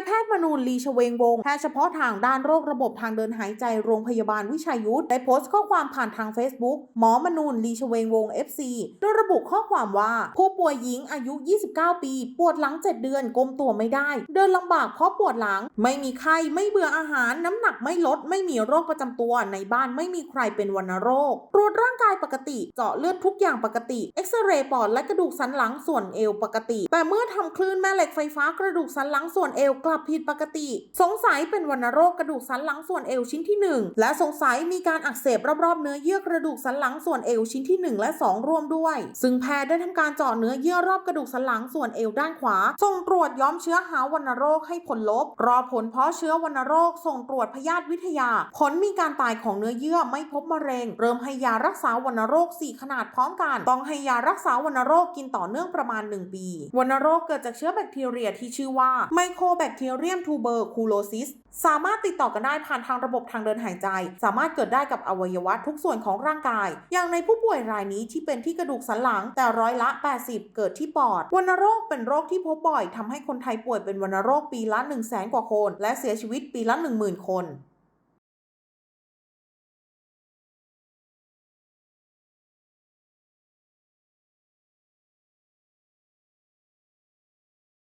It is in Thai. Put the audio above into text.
ายแพทย์มนูนลีชเวงวงศ์แพทย์เฉพาะทางด้านโรคระบบทางเดินหายใจโรงพยาบาลวิชัยยุทธได้โพสต์ข้อความผ่านทาง Facebook หมอมนูนลีชเวงวงศ์ FC โดยระบุข้อความว่า ผู้ป่วยหญิงอายุ 29 ปี ปวดหลัง 7 เดือนก้มตัวไม่ได้ เดินลำบากเพราะปวดหลัง ไม่มีไข้ไม่เบื่ออาหาร น้ำหนักไม่ลด ไม่มีโรคประจำตัวในบ้านไม่มีใครเป็นวัณโรคตรวจร่างกายปกติ เจาะเลือดทุกอย่างปกติเอ็กซเรย์ปอดและกระดูกสันหลังส่วนเอวปกติ แต่เมื่อทำคลื่นแม่เหล็กไฟฟ้ากระดูกสันหลังส่วนเอวกลับผิดปกติ สงสัยเป็นวัณโรคกระดูกสันหลังส่วนเอวชิ้นที่ 1 และสงสัยมีการอักเสบรอบๆเนื้อเยื่อกระดูกสันหลังส่วนเอวชิ้นที่ 1 และ 2 ร่วมด้วย ซึ่งแพทย์ได้ทำการเจาะเนื้อเยื่อรอบกระดูกสันหลังส่วนเอวด้านขวา ส่งตรวจย้อมเชื้อหาวัณโรคให้ผลลบ รอผลเพราะเชื้อวัณโรค ส่งตรวจพยาธิวิทยา ผลมีการตายของเนื้อเยื่อไม่พบมะเร็ง เริ่มให้ยารักษาวัณโรค 4 ขนาดพร้อมกัน ต้องให้ยารักษาวัณโรคกินต่อเนื่องประมาณ 1 ปี วัณโรคเกิดจากเชื้อแบคทีเรียที่ชื่อว่าไมโครแบคทีเรียมทูเบอร์คูโลซิสสามารถติดต่อกันได้ผ่านทางระบบทางเดินหายใจ สามารถเกิดได้กับอวัยวะทุกส่วนของร่างกาย อย่างในผู้ป่วยรายนี้ที่เป็นที่กระดูกสันหลังแต่ร้อยละ 80 เกิดที่ปอดวัณโรคเป็นโรคที่พบบ่อยทำให้คนไทยป่วยเป็นวัณโรคปีละ 1 0 0 0 0แสนกว่าคน และเสียชีวิตปีละ 10,000 คน